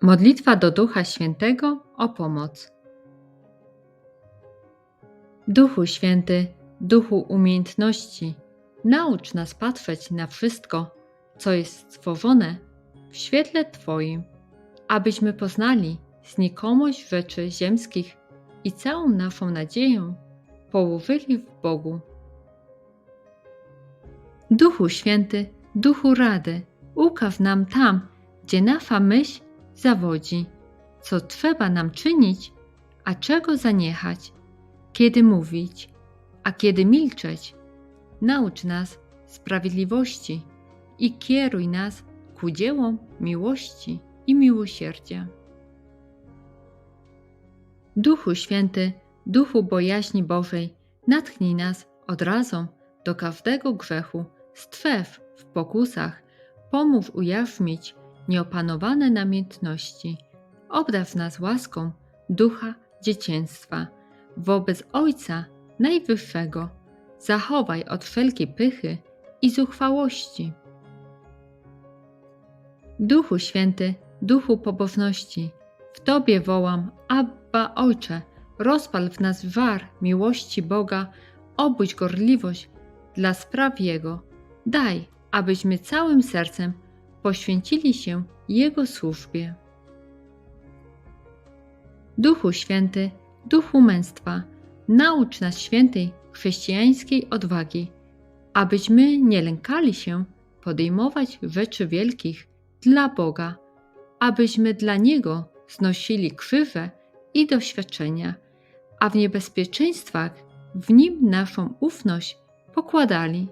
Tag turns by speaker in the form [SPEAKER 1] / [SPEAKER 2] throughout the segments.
[SPEAKER 1] Modlitwa do Ducha Świętego o pomoc. Duchu Święty, Duchu umiejętności, naucz nas patrzeć na wszystko, co jest stworzone w świetle Twoim, abyśmy poznali znikomość rzeczy ziemskich i całą naszą nadzieję położyli w Bogu. Duchu Święty, Duchu Rady, ukaż nam tam, gdzie nasza myśl zawodzi, co trzeba nam czynić, a czego zaniechać, kiedy mówić, a kiedy milczeć. Naucz nas sprawiedliwości i kieruj nas ku dziełom miłości i miłosierdzia. Duchu Święty, Duchu bojaźni Bożej, natchnij nas od razu do każdego grzechu, stwef w pokusach, pomóż ujarzmić nieopanowane namiętności. Obdaw nas łaską ducha dzieciństwa wobec Ojca Najwyższego. Zachowaj od wszelkiej pychy i zuchwałości. Duchu Święty, Duchu pobożności, w Tobie wołam, Abba Ojcze, rozpal w nas war miłości Boga, obudź gorliwość dla spraw Jego. Daj, abyśmy całym sercem poświęcili się Jego służbie. Duchu Święty, Duchu męstwa, naucz nas świętej chrześcijańskiej odwagi, abyśmy nie lękali się podejmować rzeczy wielkich dla Boga, abyśmy dla Niego znosili krzyże i doświadczenia, a w niebezpieczeństwach w Nim naszą ufność pokładali.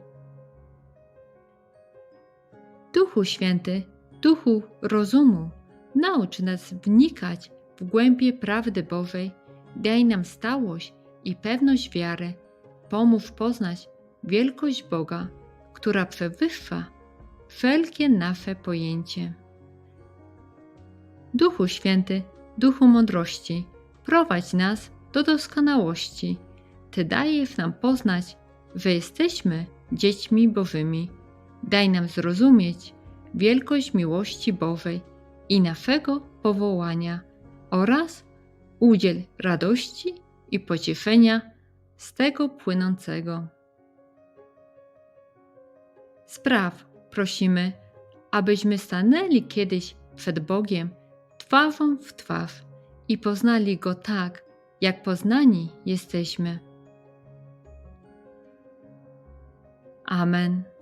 [SPEAKER 1] Duchu Święty, Duchu rozumu, naucz nas wnikać w głębie prawdy Bożej, daj nam stałość i pewność wiary, pomóż poznać wielkość Boga, która przewyższa wszelkie nasze pojęcie. Duchu Święty, Duchu mądrości, prowadź nas do doskonałości. Ty dajesz nam poznać, że jesteśmy dziećmi Bożymi Daj nam zrozumieć wielkość miłości Bożej i naszego powołania oraz udziel radości i pocieszenia z tego płynącego. Spraw, prosimy, abyśmy stanęli kiedyś przed Bogiem twarzą w twarz i poznali Go tak, jak poznani jesteśmy. Amen.